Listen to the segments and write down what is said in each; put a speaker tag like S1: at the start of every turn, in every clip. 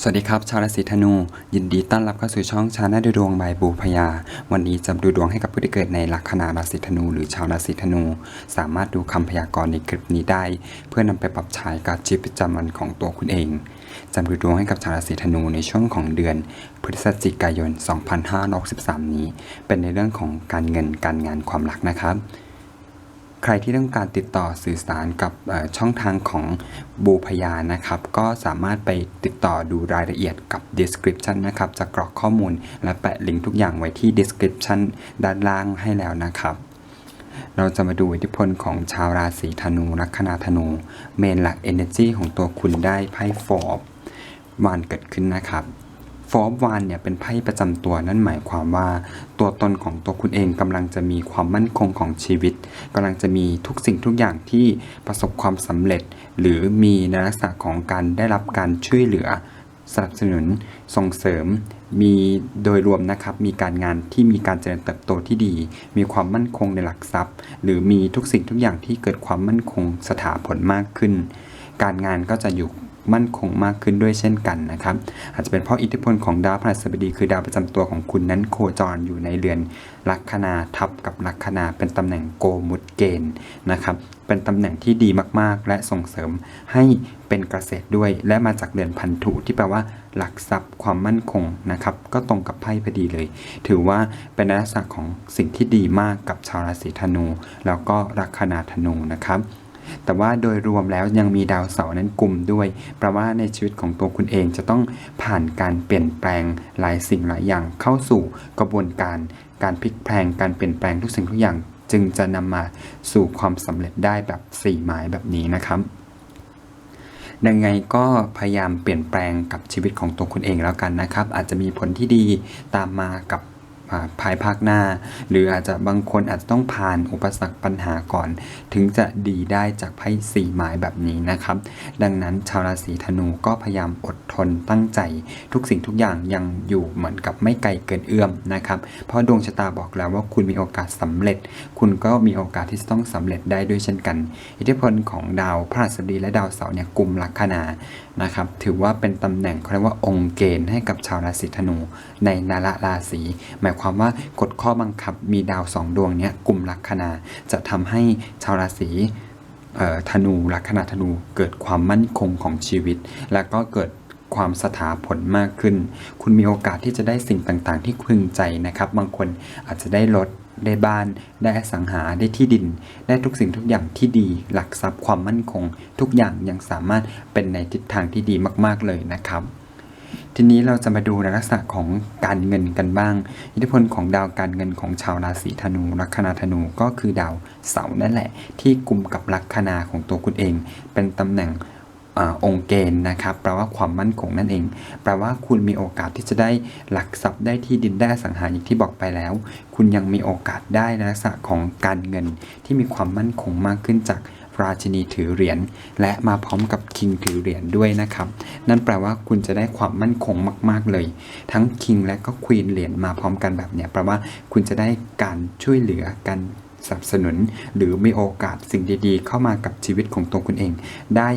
S1: สวัสดีครับ ชาวราศีธนู ยินดีต้อนรับเข้าสู่ช่องชาแนลดูดวงบายบูพยา วันนี้จะดูดวงให้กับผู้ที่เกิดในลัคนาราศีธนู หรือชาวราศีธนู สามารถดูคำพยากรณ์ในคลิปนี้ได้ เพื่อนำไปปรับใช้กับชีวิตประจำวันของตัวคุณเองจะดูดวงให้กับชาวราศีธนูในช่วงของเดือน พฤศจิกายน 2563 นี้ เป็นในเรื่องของการเงินการงานความรักนะครับ ใครที่ต้องการติดต่อสื่อสารกับช่องทางของบูพยานะครับ ก็สามารถไปติดต่อดูรายละเอียดกับ description นะครับ จะกรอกข้อมูลและแปะลิงก์ทุกอย่างไว้ที่ description ด้านล่างให้แล้วนะครับเราจะมาดูอิทธิพลของชาวราศีธนูลัคนาธนู เมนหลัก energy ของตัวคุณได้ไพ่ฟอบวานเกิดขึ้นนะครับ ฟอบวานเนี่ยเป็นไพ่ประจำตัวนั่นหมายความว่า ตัวตนของตัวคุณเองกำลังจะมีความมั่นคงของชีวิตกำลังจะมีทุกสิ่งทุกอย่างที่ประสบความสำเร็จ หรือมีในลักษณะของการได้รับการช่วยเหลือ สนับสนุนส่งเสริม มีโดยรวมนะครับ มีการงานที่มีการเจริญเติบโตที่ดี มีความมั่นคงในหลักทรัพย์ หรือมีทุกสิ่งทุกอย่างที่เกิดความมั่นคงสถาผลมากขึ้น การงานก็จะอยู่ มั่นคงมากขึ้นด้วยเช่นกันนะครับ อาจจะเป็นเพราะอิทธิพลของดาวพฤหัสบดีคือดาวประจำตัวของคุณนั้นโคจรอยู่ในเรือนลัคนาทับกับลัคนาเป็นตำแหน่งโกมุตเกณฑ์นะครับเป็นตำแหน่งที่ดีมากๆ และส่งเสริมให้เป็นเกษตรด้วย และมาจากเรือนพันธุที่แปลว่า หลักทรัพย์ความมั่นคงนะครับ ก็ตรงกับไพ่พอดีเลย ถือว่าเป็นลักษณะของสิ่งที่ดีมากกับชาวราศีธนู แล้วก็ลัคนาธนูนะครับ แต่ว่าโดยรวมแล้วยังมีดาวเสาร์นั้นกลุ่มด้วยแปลว่าในชีวิตของตัวคุณเองจะต้องผ่านการเปลี่ยนแปลงหลายสิ่งหลายอย่างเข้าสู่กระบวนการ การพลิกแพลงการเปลี่ยนแปลงทุกสิ่งทุกอย่าง จึงจะนำมาสู่ความสำเร็จได้แบบสี่หมายแบบนี้นะครับยังไงก็พยายามเปลี่ยนแปลงกับชีวิตของตัวคุณเองแล้วกันนะครับ อาจจะมีผลที่ดีตามมากับ ภายภาคหน้า หรืออาจจะบางคนอาจจะต้องผ่านอุปสรรคปัญหาก่อน ถึงจะดีได้จากไพ่สี่หมายแบบนี้นะครับ ดังนั้นชาวราศีธนูก็พยายามอดทนตั้งใจ ทุกสิ่งทุกอย่างยังอยู่เหมือนกับไม่ไกลเกินเอื้อมนะครับ เพราะดวงชะตาบอกแล้วว่าคุณมีโอกาสสำเร็จ คุณก็มีโอกาสที่จะต้องสำเร็จได้ด้วยเช่นกัน อิทธิพลของดาวพฤหัสบดีและดาวเสาร์เนี่ยกลุ่มลัคนานะครับถือว่าเป็นตำแหน่งเขาเรียกว่าองค์เกณฑ์ให้กับชาวราศีธนูในนาละราศีหมายความว่ากฎข้อบังคับมีดาวสองดวงเนี้ยกลุ่มลัคนาจะทำให้ชาวราศีธนูลัคนาธนูเกิดความมั่นคงของชีวิต แล้วก็เกิดความสถาผลมากขึ้น คุณมีโอกาสที่จะได้สิ่งต่างๆ ที่พึงใจนะครับ บางคนอาจจะได้รถได้บ้าน ได้อสังหา ได้ที่ดิน ได้ทุกสิ่งทุกอย่างที่ดี หลักทรัพย์ความมั่นคง ทุกอย่างยังสามารถเป็นในทิศทางที่ดีมาก ๆเลยนะครับ ทีนี้เราจะมาดูในลักษณะของการเงินกันบ้าง อิทธิพลของดาวการเงินของชาวราศีธนูลัคนาธนูก็คือดาวเสาร์นั่นแหละ ที่กลุ่มกับลัคนาของตัวคุณเอง เป็นตำแหน่งอองค์เกณฑ์นะครับแปลว่าความมั่นคงนั่นเอง แปลว่าคุณมีโอกาสที่จะได้หลักทรัพย์ได้ที่ดินได้สังหารอย่างที่บอกไปแล้ว คุณยังมีโอกาสได้ในลักษณะของการเงินที่มีความมั่นคงมากขึ้นจาก ราชินีถือเหรียญและมาพร้อมกับคิงถือเหรียญด้วยนะครับ นั่นแปลว่าคุณจะได้ความมั่นคงมาก ๆ เลย ทั้งคิงและก็ควีนเหรียญมาพร้อมกันแบบเนี้ยแปลว่าคุณจะได้การช่วยเหลือกันสนับสนุน หรือมีโอกาสสิ่งดีๆ เข้ามากับชีวิตของตัวคุณเอง ได้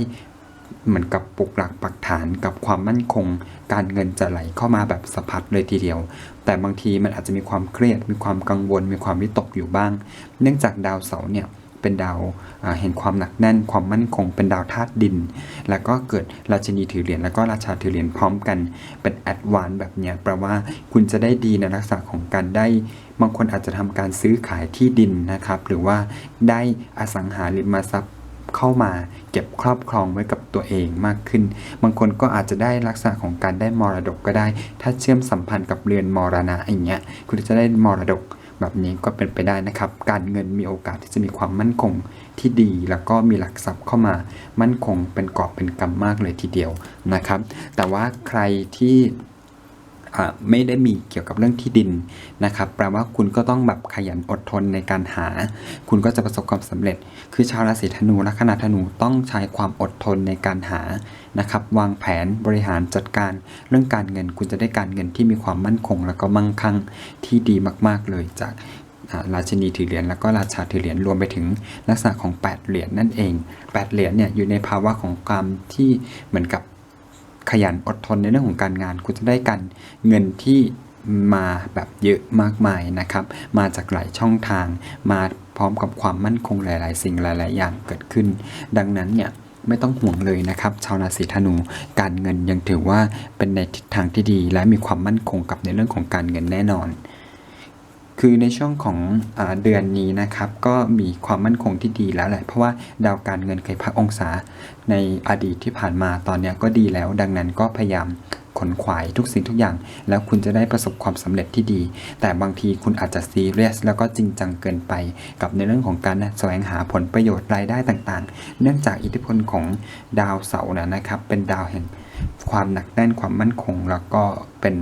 S1: เหมือนกับปลุกหลักปักฐานกับความมั่นคง การเงินจะไหลเข้ามาแบบสะพัดเลยทีเดียว แต่บางทีมันอาจจะมีความเครียด มีความกังวล มีความวิตกอยู่บ้าง เนื่องจากดาวเสาร์เนี่ย เป็นดาวเห็นความหนักแน่นความมั่นคง เป็นดาวธาตุดิน แล้วก็เกิดราชินีถือเหรียญแล้วก็ราชาถือเหรียญพร้อมกัน เป็นแอดวานแบบเนี้ยแปลว่าคุณจะได้ดีในลักษณะของการได้บางคนอาจจะทำการซื้อขายที่ดินนะครับ หรือว่าได้อสังหาริมทรัพย์เข้ามาเก็บครอบครองไว้กับตัวเองมากขึ้น บางคนก็อาจจะได้ลักษณะของการได้มรดกก็ได้ ถ้าเชื่อมสัมพันธ์กับเรือนมรณะอย่างเงี้ยคุณจะได้มรดก แบบนี้ก็เป็นไปได้นะครับ การเงินมีโอกาสที่จะมีความมั่นคงที่ดี แล้วก็มีหลักทรัพย์เข้ามามั่นคงเป็นกอบเป็นกำมากเลยทีเดียวนะครับ แต่ว่าใครที่ ไม่ได้มีเกี่ยวกับเรื่องที่ดินนะครับ แปลว่าคุณก็ต้องแบบขยันอดทนในการหา คุณก็จะประสบความสำเร็จ คือชาวราศีธนูและคณะธนูต้องใช้ความอดทนในการหานะครับ วางแผนบริหารจัดการเรื่องการเงิน คุณจะได้การเงินที่มีความมั่นคง แล้วก็มั่งคั่งที่ดีมากๆเลยจากราชินีถือเหรียญแล้วก็ราชาถือเหรียญรวมไปถึงลักษณะของ 8 เหรียญนั่นเอง 8 เหรียญเนี่ยอยู่ในภาวะของความที่เหมือนกับ ขยันอดทนในเรื่องของการงาน คุณจะได้การเงินที่มาแบบเยอะมากมายนะครับ มาจากหลายช่องทาง มาพร้อมกับความมั่นคงหลาย ๆ สิ่งหลาย ๆ อย่างเกิดขึ้น ดังนั้นเนี่ยไม่ต้องห่วงเลยนะครับ ชาวราศีธนูการเงินยังถือว่าเป็นในทิศทางที่ดี และมีความมั่นคงกับในเรื่องของการเงินแน่นอน คือในช่วงของอเดือนนี้นะครับก็มีความมั่นคงที่ดีแล้วแหละ เพราะว่าดาวการเงินเคยพักองศาในอดีตที่ผ่านมาตอนนี้ก็ดีแล้ว ดังนั้นก็พยายามขนขวายทุกสิ่งทุกอย่าง แล้วคุณจะได้ประสบความสำเร็จที่ดี แต่บางทีคุณอาจจะซีเรียสแล้วก็จริงจังเกินไป กับในเรื่องของการแสวงหาผลประโยชน์รายได้ต่างๆ เนื่องจากอิทธิพลของดาวเสาร์นะครับเป็นดาวแห่ง ความหนักแน่นความมั่นคง แล้วก็เป็น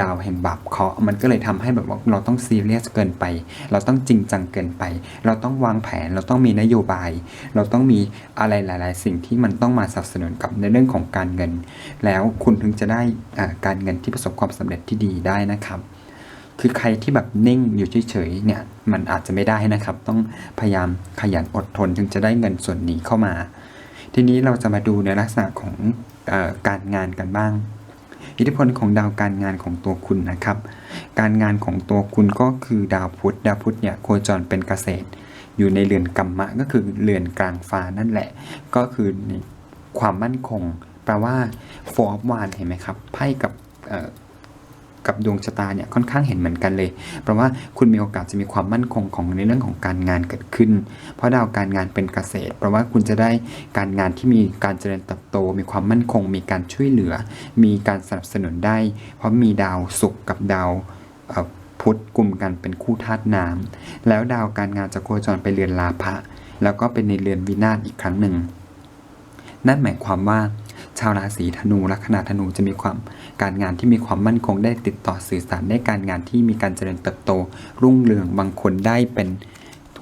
S1: ดาวแห่งบาปเคาะ มันก็เลยทำให้แบบว่าเราต้องซีเรียสเกินไป เราต้องจริงจังเกินไป เราต้องวางแผน เราต้องมีนโยบาย เราต้องมีอะไรหลาย ๆ สิ่งที่มันต้องมาสนับสนุนกับในเรื่องของการเงิน แล้วคุณถึงจะได้การเงินที่ประสบความสำเร็จที่ดีได้นะครับคือใครที่แบบนิ่งอยู่เฉยๆเนี่ยมันอาจจะไม่ได้นะครับ ต้องพยายามขยันอดทนถึงจะได้เงินส่วนนี้เข้ามา ทีนี้เราจะมาดูในลักษณะของ การงานกันบ้าง อิทธิพลของดาวการงานของตัวคุณนะครับ การงานของตัวคุณก็คือดาวพุธดาวพุธเนี่ยโคจรเป็นเกษตร อยู่ในเรือนกรรมะก็คือเรือนกลางฟ้านั่นแหละ ก็คือความมั่นคง แปลว่าฟอร์มวานเห็นไหมครับไพ่กับ กับดวงชะตาเนี่ยค่อนข้างเห็นเหมือนกันเลย เพราะว่าคุณมีโอกาสจะมีความมั่นคงของในเรื่องของการงานเกิดขึ้น เพราะดาวการงานเป็นเกษตร เพราะว่าคุณจะได้การงานที่มีการเจริญเติบโต มีความมั่นคง มีการช่วยเหลือ มีการสนับสนุนได้ เพราะมีดาวศุกร์กับดาวพุธกลุ่มกันเป็นคู่ธาตุน้ำแล้วดาวการงานจะโคจรไปเรือนลาภะแล้วก็เป็นในเรือนวินาศอีกครั้งหนึ่ง นั่นหมายความว่า ชาวราศีธนูลัคนาธนูจะมีความการงานที่มีความมั่นคงได้ติดต่อสื่อสารได้การงานที่มีการเจริญเติบโต รุ่งเรืองบางคนได้เป็น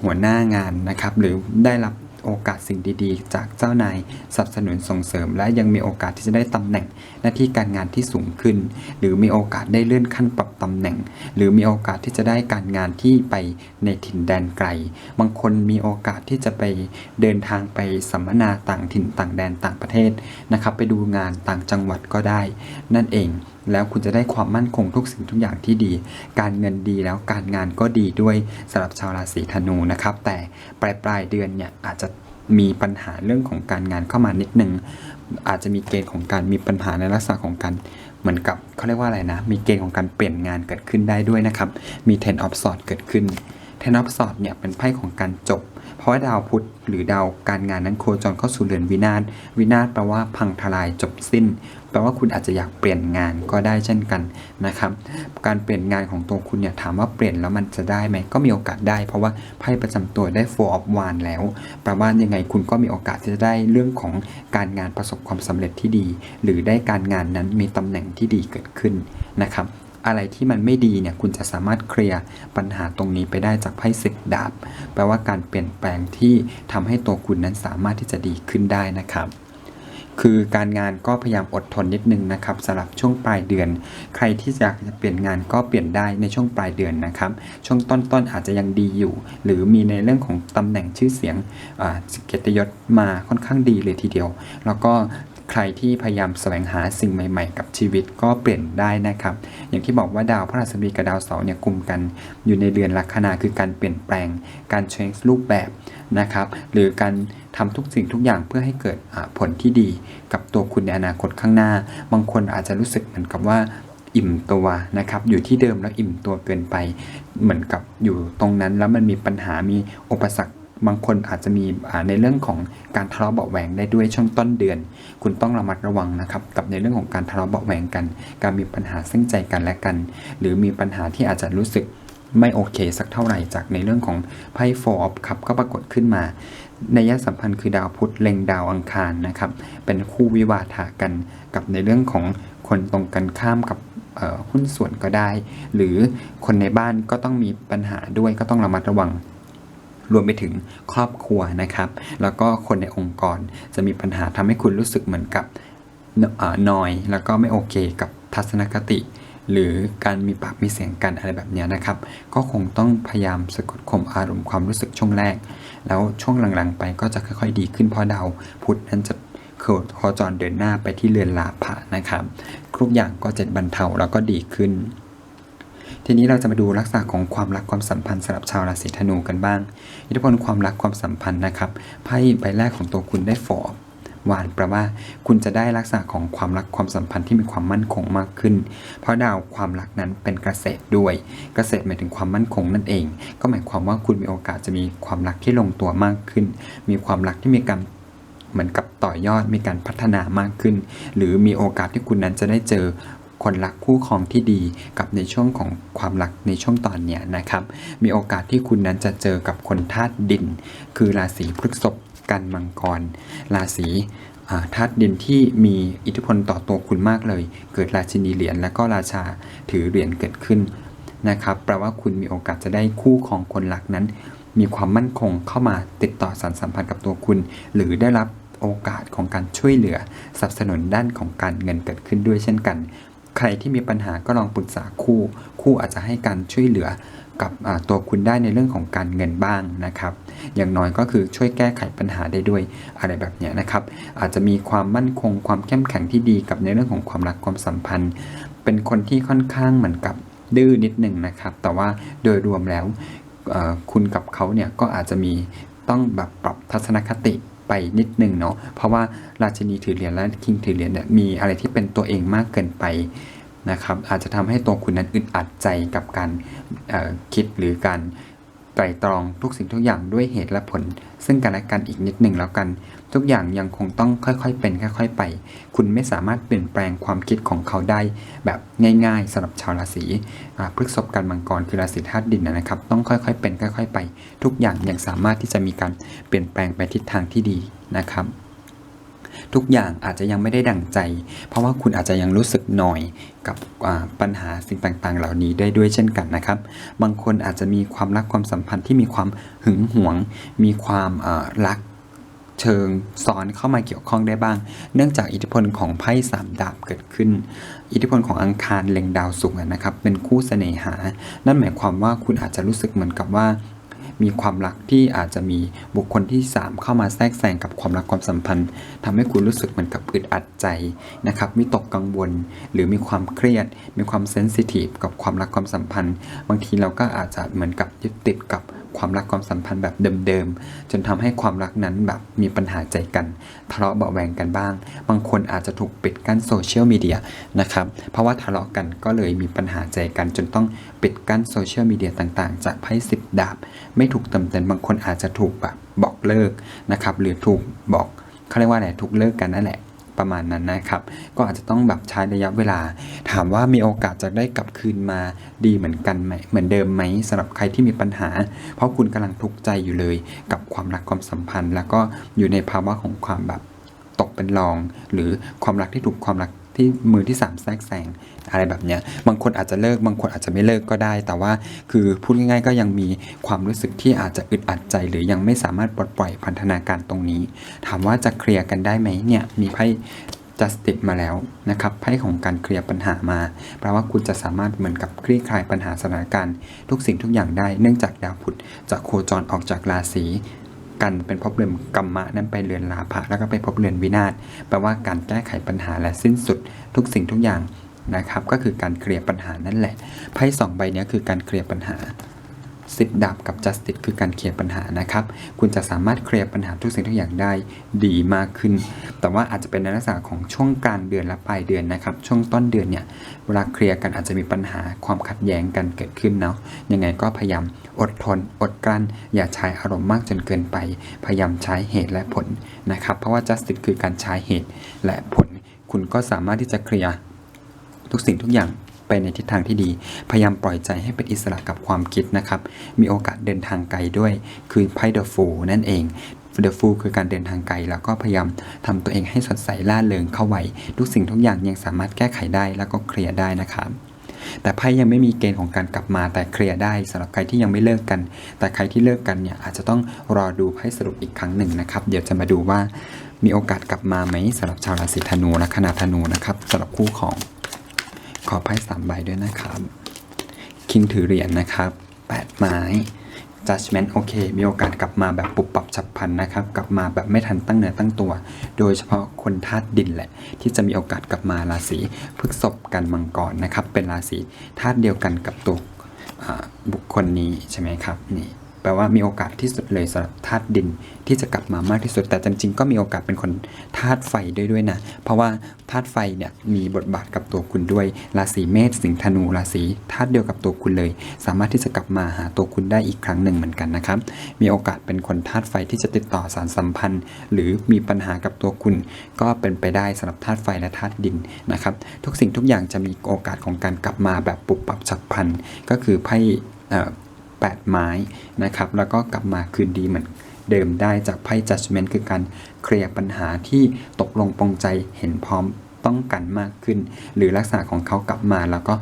S1: หัวหน้างานนะครับ หรือได้รับ โอกาสสิ่งดีๆ จากเจ้านายสนับสนุนส่งเสริม และยังมีโอกาสที่จะได้ตำแหน่งหน้าที่การงานที่สูงขึ้น หรือมีโอกาสได้เลื่อนขั้นปรับตำแหน่ง หรือมีโอกาสที่จะได้การงานที่ไปในถิ่นแดนไกล บางคนมีโอกาสที่จะไปเดินทางไปสัมมนาต่างถิ่นต่างแดนต่างประเทศนะครับไปดูงานต่างจังหวัดก็ได้ นั่นเอง แล้วคุณจะได้ความมั่นคงทุกสิ่งทุกอย่างที่ดี การเงินดีแล้วการงานก็ดีด้วยสำหรับชาวราศีธนูนะครับ แต่ปลายปลายเดือนเนี่ยอาจจะมีปัญหาเรื่องของการงานเข้ามานิดนึง อาจจะมีเกณฑ์ของการมีปัญหาในลักษณะของการเหมือนกับเขาเรียกว่าอะไรนะ มีเกณฑ์ของการเปลี่ยนงานเกิดขึ้นได้ด้วยนะครับ มี ten of s w o r d เกิดขึ้น ten of s w o r d เนี่ยเป็นไพ่ของการจบ เพราะว่าดาวพุธหรือดาวการงานนั้นโคจรเข้าสู่เรือนวินาศวินาศแปลว่าพังทลายจบสิ้น แปลว่าคุณอาจจะอยากเปลี่ยนงานก็ได้เช่นกันนะครับ การเปลี่ยนงานของตัวคุณเนี่ยถามว่าเปลี่ยนแล้วมันจะได้ไหมก็มีโอกาสได้ เพราะว่าไพ่ประจำตัวได้ four of wands แล้วแปลว่ายังไงคุณก็มีโอกาสที่จะได้เรื่องของการงานประสบความสำเร็จที่ดี หรือได้การงานนั้นมีตำแหน่งที่ดีเกิดขึ้นนะครับอะไรที่มันไม่ดีเนี่ยคุณจะสามารถเคลียร์ปัญหาตรงนี้ไปได้จากไพ่สิบดาบ แปลว่าการเปลี่ยนแปลงที่ทำให้ตัวคุณนั้นสามารถที่จะดีขึ้นได้นะครับ คือการงานก็พยายามอดทนนิดนึงนะครับสำหรับช่วงปลายเดือน ใครที่อยากจะเปลี่ยนงานก็เปลี่ยนได้ในช่วงปลายเดือนนะครับ ช่วงต้นๆอาจจะยังดีอยู่ หรือมีในเรื่องของตำแหน่งชื่อเสียงอ่าเกียรติยศมาค่อนข้างดีเลยทีเดียว แล้วก็ใครที่พยายามแสวงหาสิ่งใหม่ ๆ กับชีวิตก็เปลี่ยนได้นะครับ อย่างที่บอกว่าดาวพระราชบดีกับดาวเสาร์เนี่ยกลุ่มกันอยู่ในเรือนลัคนาคือการเปลี่ยนแปลง การ change รูปแบบ นะครับ หรือการทำทุกสิ่งทุกอย่างเพื่อให้เกิดผลที่ดีกับตัวคุณในอนาคตข้างหน้า บางคนอาจจะรู้สึกเหมือนกับว่าอิ่มตัวนะครับ อยู่ที่เดิมแล้วอิ่มตัวเกินไป เหมือนกับอยู่ตรงนั้นแล้วมันมีปัญหามีอุปสรรคบางคนอาจจะมีในเรื่องของการทะเลาะเบาะแหวงได้ด้วยช่วงต้นเดือน คุณต้องระมัดระวังนะครับ กับในเรื่องของการทะเลาะเบาะแหวงกัน การมีปัญหาซึ่งใจกันและกัน หรือมีปัญหาที่อาจจะรู้สึก ไม่โอเคสักเท่าไหร่จากในเรื่องของไพ่โฟร์ออฟคัพก็ปรากฏขึ้นมาในยสัมพันธ์คือดาวพุธเล็งดาวอังคารนะครับ เป็นคู่วิวาทะกันกับในเรื่องของคนตรงกันข้ามกับหุ้นส่วนก็ได้ หรือคนในบ้านก็ต้องมีปัญหาด้วยก็ต้องระมัดระวังรวมไปถึงครอบครัวนะครับ แล้วก็คนในองค์กรจะมีปัญหาทำให้คุณรู้สึกเหมือนกับนอยแล้วก็ไม่โอเคกับทัศนคติ หรือการมีปากมีเสียงกันอะไรแบบนี้นะครับ ก็คงต้องพยายามสะกดข่มอารมณ์ความรู้สึกช่วงแรก แล้วช่วงหลังๆ ไปก็จะค่อยๆ ดีขึ้นเพราะดาวพุธนั้นจะโคโคจรเดินหน้าไปที่เรือนลาภะนะครับทุกอย่างก็จะบรรเทาแล้วก็ดีขึ้น ทีนี้เราจะมาดูลักษณะของความรักความสัมพันธ์สำหรับชาวราศีธนูกันบ้าง อิทธิพลความรักความสัมพันธ์นะครับไพ่ใบแรกของตัวคุณได้ฟอร์ หวานแปลว่า คุณจะได้ลักษณะของความรักความสัมพันธ์ที่มีความมั่นคงมากขึ้น เพราะดาวความรักนั้นเป็นเกษตรด้วย เกษตรหมายถึงความมั่นคงนั่นเอง ก็หมายความว่าคุณมีโอกาสจะมีความรักที่ลงตัวมากขึ้น มีความรักที่มีการเหมือนกับต่อยอดมีการพัฒนามากขึ้น หรือมีโอกาสที่คุณนั้นจะได้เจอคนรักคู่ครองที่ดีกับในช่วงของความรักในช่วงตอนเนี้ยนะครับ มีโอกาสที่คุณนั้นจะเจอกับคนธาตุดิน คือราศีพฤษภ กันมังกร ราศีธาตุดินที่มีอิทธิพลต่อตัวคุณมากเลย เกิดราชินีเหรียญและก็ราชาถือเหรียญเกิดขึ้นนะครับแปลว่าคุณมีโอกาสจะได้คู่ของคนรักนั้น มีความมั่นคงเข้ามาติดต่อสารสัมพันธ์กับตัวคุณ หรือได้รับโอกาสของการช่วยเหลือสนับสนุนด้านของการเงินเกิดขึ้นด้วยเช่นกัน ใครที่มีปัญหาก็ลองปรึกษาคู่ คู่อาจจะให้การช่วยเหลือกับตัวคุณได้ในเรื่องของการเงินบ้างนะครับ อย่างน้อยก็คือช่วยแก้ไขปัญหาได้ด้วยอะไรแบบนี้นะครับ อาจจะมีความมั่นคงความเข้มแข็งที่ดีกับในเรื่องของความรักความสัมพันธ์ เป็นคนที่ค่อนข้างเหมือนกับดื้อนิดหนึ่งนะครับ แต่ว่าโดยรวมแล้วคุณกับเขาเนี่ยก็อาจจะมีต้องแบบปรับทัศนคติ ไปนิดหนึ่งเนาะเพราะว่าราชินีถือเหรียญและคิงถือเหรียญเนี่ยมีอะไรที่เป็นตัวเองมากเกินไปนะครับอาจจะทำให้ตัวคุณนั้นอึดอัดใจกับการคิดหรือการ ไตรตรองทุกสิ่งทุกอย่างด้วยเหตุและผล ซึ่งกันและกันอีกนิดหนึ่งแล้วกัน ทุกอย่างยังคงต้องค่อยๆเป็นค่อยๆไป คุณไม่สามารถเปลี่ยนแปลงความคิดของเขาได้ แบบง่ายๆสำหรับชาวราศีพฤษภกันมังกรคือราศีธาตุดินนะครับ ต้องค่อยๆเป็นค่อย ๆ ไป ทุกอย่างยังสามารถที่จะมีการเปลี่ยนแปลงไปทิศทางที่ดีนะครับทุกอย่างอาจจะยังไม่ได้ดั่งใจ เพราะว่าคุณอาจจะยังรู้สึกหน่อย กับปัญหาสิ่งต่างๆ เหล่านี้ได้ด้วยเช่นกันนะครับ บางคนอาจจะมีความรักความสัมพันธ์ที่มีความหึงหวง มีความรักเชิงซ้อนเข้ามาเกี่ยวข้องได้บ้าง เนื่องจากอิทธิพลของไพ่สามดาบเกิดขึ้น อิทธิพลของอังคารเล็งดาวศุกนะครับ เป็นคู่เสน่หา นั่นหมายความว่าคุณอาจจะรู้สึกเหมือนกับว่า มีความรักที่อาจจะมีบุคคลที่ 3 เข้ามาแทรกแซงกับความรักความสัมพันธ์ทำให้คุณรู้สึกเหมือนกับอึดอัดใจนะครับมีตกกังวล หรือมีความเครียด มีความเซนซิทีฟกับความรักความสัมพันธ์ บางทีเราก็อาจจะเหมือนกับยึดติดกับ ความรักความสัมพันธ์แบบเดิมๆ จนทำให้ความรักนั้นแบบมีปัญหาใจกันทะเลาะเบาแวงกันบ้าง บางคนอาจจะถูกปิดกั้นโซเชียลมีเดียนะครับ เพราะว่าทะเลาะกันก็เลยมีปัญหาใจกัน จนต้องปิดกั้นโซเชียลมีเดียต่างๆ จากไพ่สิบดาบ ไม่ถูกเติมเต็มบางคนอาจจะถูกแบบบอกเลิกนะครับ หรือถูกบอกเขาเรียกว่าอะไรถูกเลิกกันนั่นแหละ ประมาณนั้นนะครับ ก็อาจจะต้องแบบใช้ระยะเวลา ถามว่ามีโอกาสจะได้กลับคืนมาดีเหมือนกันไหมเหมือนเดิมไหมสำหรับใครที่มีปัญหา เพราะคุณกำลังทุกข์ใจอยู่เลย กับความรักความสัมพันธ์ แล้วก็อยู่ในภาวะของความแบบตกเป็นรอง หรือความรักที่ถูกความรัก ที่มือที่สามแทรกแซงอะไรแบบเนี้ยบางคนอาจจะเลิกบางคนอาจจะไม่เลิกก็ได้ แต่ว่าคือพูดง่ายๆ ก็ยังมีความรู้สึกที่อาจจะอึดอัดใจ หรือยังไม่สามารถปลดปล่อยพันธนาการตรงนี้ ถามว่าจะเคลียร์กันได้ไหมเนี่ยมีไพ่ justice มาแล้วนะครับไพ่ของการเคลียร์ปัญหามาแปลว่าคุณจะสามารถเหมือนกับคลี่คลายปัญหาสถานการณ์ ทุกสิ่งทุกอย่างได้เนื่องจากดาวพุธจะโคจรออกจากราศี กันเป็นพบเรือนกรรมะนั้นไปเรือนลาภะแล้วก็ไปพบเรือนวินาศแปลว่าการแก้ไขปัญหาและสิ้นสุดทุกสิ่งทุกอย่างนะครับ ก็คือการเคลียร์ปัญหานั่นแหละไพ่สองใบนี้คือการเคลียร์ปัญหา สิบดาบกับ justice คือการเคลียร์ปัญหานะครับ คุณจะสามารถเคลียร์ปัญหาทุกสิ่งทุกอย่างได้ดีมากขึ้น แต่ว่าอาจจะเป็นในลักษณะของช่วงกลางเดือนและปลายเดือนนะครับ ช่วงต้นเดือนเนี่ย เวลาเคลียร์กันอาจจะมีปัญหาความขัดแย้งกันเกิดขึ้นเนาะ ยังไงก็พยายามอดทน อดกลั้น อย่าใช้อารมณ์มากจนเกินไป พยายามใช้เหตุและผลนะครับ เพราะว่า justice คือการใช้เหตุและผล คุณก็สามารถที่จะเคลียร์ทุกสิ่งทุกอย่าง ไปในทิศทางที่ดี พยายามปล่อยใจให้เป็นอิสระกับความคิดนะครับ มีโอกาสเดินทางไกลด้วย คือไพ่เดอะฟูนั่นเองเดอะฟูคือการเดินทางไกลแล้วก็พยายามทำตัวเองให้สดใสล่าเริงเข้าไว้ ทุกสิ่งทุกอย่างยังสามารถแก้ไขได้แล้วก็เคลียร์ได้นะครับแต่ไพ่ยังไม่มีเกณฑ์ของการกลับมาแต่เคลียร์ได้สำหรับใครที่ยังไม่เลิกกัน แต่ใครที่เลิกกันเนี่ยอาจจะต้องรอดูไพ่สรุปอีกครั้งหนึ่งนะครับ เดี๋ยวจะมาดูว่ามีโอกาสกลับมาไหมสำหรับชาวราศีธนูและคณะธนูนะครับสำหรับคู่ของ ขอไพ่สามใบด้วยนะครับ คิงถือเหรียญนะครับแปดไม้ judgment โอเค มีโอกาสกลับมาแบบปุบปับฉับพลันนะครับ กลับมาแบบไม่ทันตั้งเนื้อตั้งตัว โดยเฉพาะคนธาตุดินแหละ ที่จะมีโอกาสกลับมาราศีพฤษภกันมังกรนะครับ เป็นราศีธาตุเดียวกันกับตัวบุคคลนี้ใช่ไหมครับนี่ แปลว่ามีโอกาสที่สุดเลยสำหรับธาตุดินที่จะกลับมามากที่สุด แต่จริงๆก็มีโอกาสเป็นคนธาตุไฟด้วยด้วยนะ เพราะว่าธาตุไฟเนี่ยมีบทบาทกับตัวคุณด้วย ราศีเมษสิงห์ธนูราศีธาตุเดียวกับตัวคุณเลย สามารถที่จะกลับมาหาตัวคุณได้อีกครั้งหนึ่งเหมือนกันนะครับ มีโอกาสเป็นคนธาตุไฟที่จะติดต่อสารสัมพันธ์ หรือมีปัญหากับตัวคุณ ก็เป็นไปได้สำหรับธาตุไฟและธาตุดินนะครับ ทุกสิ่งทุกอย่างจะมีโอกาสของการกลับมาแบบปุบปับฉับพลันก็คือไพ่ เอ่อแปดไม้นะครับ แล้วก็กลับมาคืนดีเหมือนเดิมได้จากไพ่ judgment คือการเคลียร์ปัญหาที่ตกลงปรงใจเห็นพร้อมต้องกันมากขึ้น หรือลักษณะของเขากลับมาแล้วก็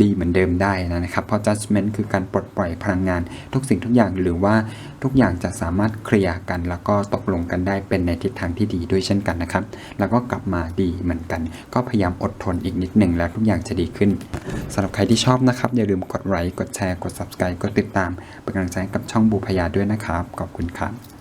S1: ดีเหมือนเดิมได้นะครับ เพราะ judgment คือการปลดปล่อยพลังงาน ทุกสิ่งทุกอย่างหรือว่าทุกอย่างจะสามารถเคลียร์กัน แล้วก็ตกลงกันได้เป็นในทิศทางที่ดีด้วยเช่นกันนะครับ แล้วก็กลับมาดีเหมือนกัน ก็พยายามอดทนอีกนิดหนึ่งแล้วทุกอย่างจะดีขึ้นสำหรับใครที่ชอบนะครับ อย่าลืมกดไลค์กดแชร์กด subscribe กดติดตามเป็นกำลังใจกับช่องบูพยาด้วยนะครับขอบคุณครับ